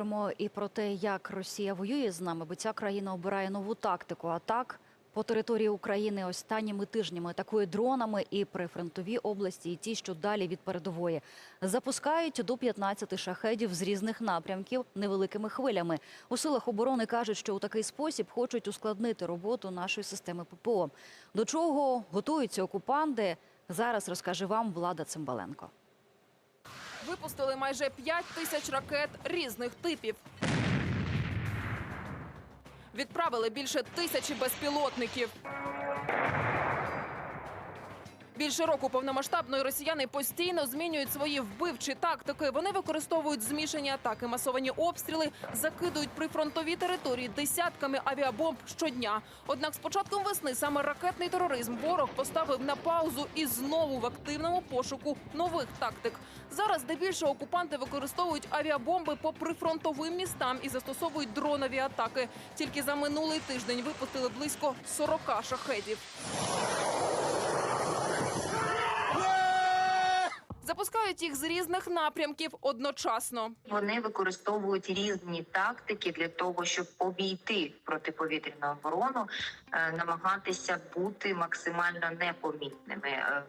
Поговоримо і про те, як Росія воює з нами, бо ця країна обирає нову тактику атак по території України останніми тижнями атакує дронами і прифронтові області, і ті, що далі від передової. Запускають до 15 шахедів з різних напрямків невеликими хвилями. У силах оборони кажуть, що у такий спосіб хочуть ускладнити роботу нашої системи ППО. До чого готуються окупанти? Зараз розкаже вам Влада Цимбаленко. Випустили майже 5 тисяч ракет різних типів. Відправили більше тисячі безпілотників. Більше року повномасштабної росіяни постійно змінюють свої вбивчі тактики. Вони використовують змішані атаки, масовані обстріли, закидують прифронтові території десятками авіабомб щодня. Однак з початком весни саме ракетний тероризм ворог поставив на паузу і знову в активному пошуку нових тактик. Зараз здебільшого окупанти використовують авіабомби по прифронтовим містам і застосовують дронові атаки. Тільки за минулий тиждень випустили близько 40 шахедів. Запускають їх з різних напрямків одночасно. Вони використовують різні тактики для того, щоб обійти протиповітряну оборону, е, намагатися бути максимально непомітними. Е,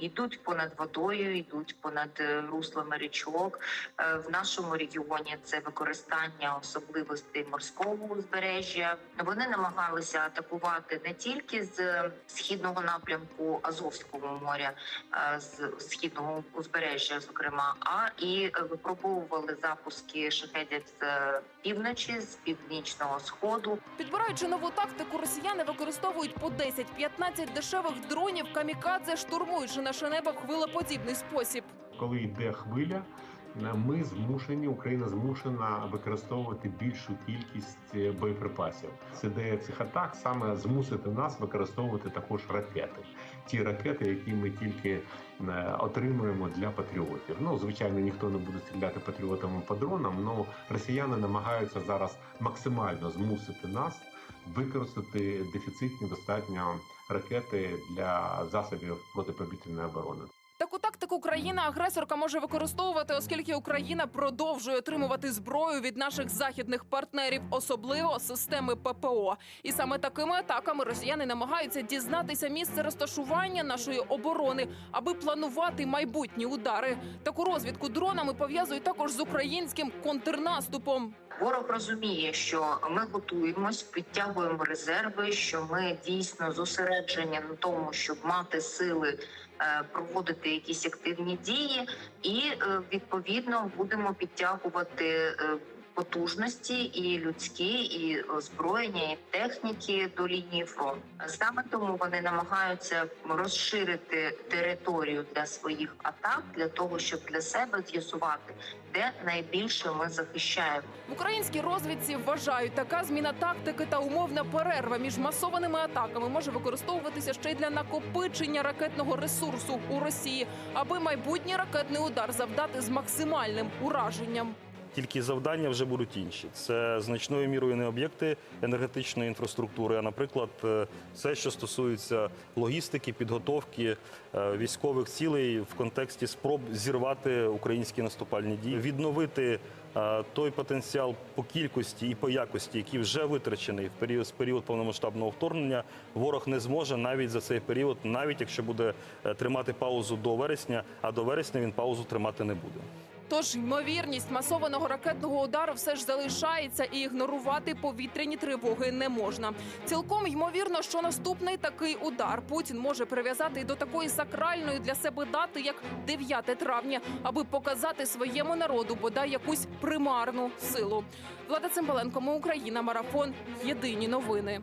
Йдуть понад водою, йдуть понад е, руслами річок. В нашому регіоні це використання особливостей морського узбережжя. Вони намагалися атакувати не тільки з східного напрямку Азовського моря, е, з східного узбережжя, зокрема, а і випробовували запуски шахедів з півночі, з північного сходу. Підбираючи нову тактику, росіяни використовують по 10-15 дешевих дронів камікадзе, штурмуючи наше небо в хвилеподібний спосіб. коли йде хвиля, ми змушені, Україна змушена використовувати більшу кількість е, боєприпасів. Це ідея цих атак саме змусити нас використовувати також ракети. Ті ракети, які ми тільки е, отримуємо для патріотів. Ну звичайно, ніхто не буде стріляти патріотами по дронам. але росіяни намагаються зараз максимально змусити нас використати дефіцитні достатньо ракети для засобів протиповітряної оборони. Таку тактику країна-агресорка може використовувати, оскільки Україна продовжує отримувати зброю від наших західних партнерів, особливо системи ППО. І саме такими атаками росіяни намагаються дізнатися місце розташування нашої оборони, аби планувати майбутні удари. Таку розвідку дронами пов'язують також з українським контрнаступом. Ворог розуміє, що ми готуємось, підтягуємо резерви, що ми дійсно зосереджені на тому, щоб мати сили проводити якісь активні дії, і е, відповідно будемо підтягувати. Потужності і людські, і озброєння, і техніки до лінії фронту. Саме тому вони намагаються розширити територію для своїх атак для того, щоб для себе з'ясувати, де найбільше ми захищаємо. В українській розвідці вважають, така зміна тактики та умовна перерва між масованими атаками може використовуватися ще й для накопичення ракетного ресурсу у Росії, аби майбутній ракетний удар завдати з максимальним ураженням. Тільки завдання вже будуть інші. Це значною мірою не об'єкти енергетичної інфраструктури, а, наприклад, е, все, що стосується логістики, підготовки е, військових цілей в контексті спроб зірвати українські наступальні дії, відновити е, той потенціал по кількості і по якості, який вже витрачений в період з період повномасштабного вторгнення. Ворог не зможе навіть за цей період, навіть якщо буде тримати паузу до вересня, а до вересня він паузу тримати не буде. Тож ймовірність масованого ракетного удару все ж залишається, і ігнорувати повітряні тривоги не можна. Цілком ймовірно, що наступний такий удар Путін може прив'язати до такої сакральної для себе дати, як 9 травня, аби показати своєму народу бодай якусь примарну силу. Влада Цимбаленко, ми Україна, марафон. Єдині новини.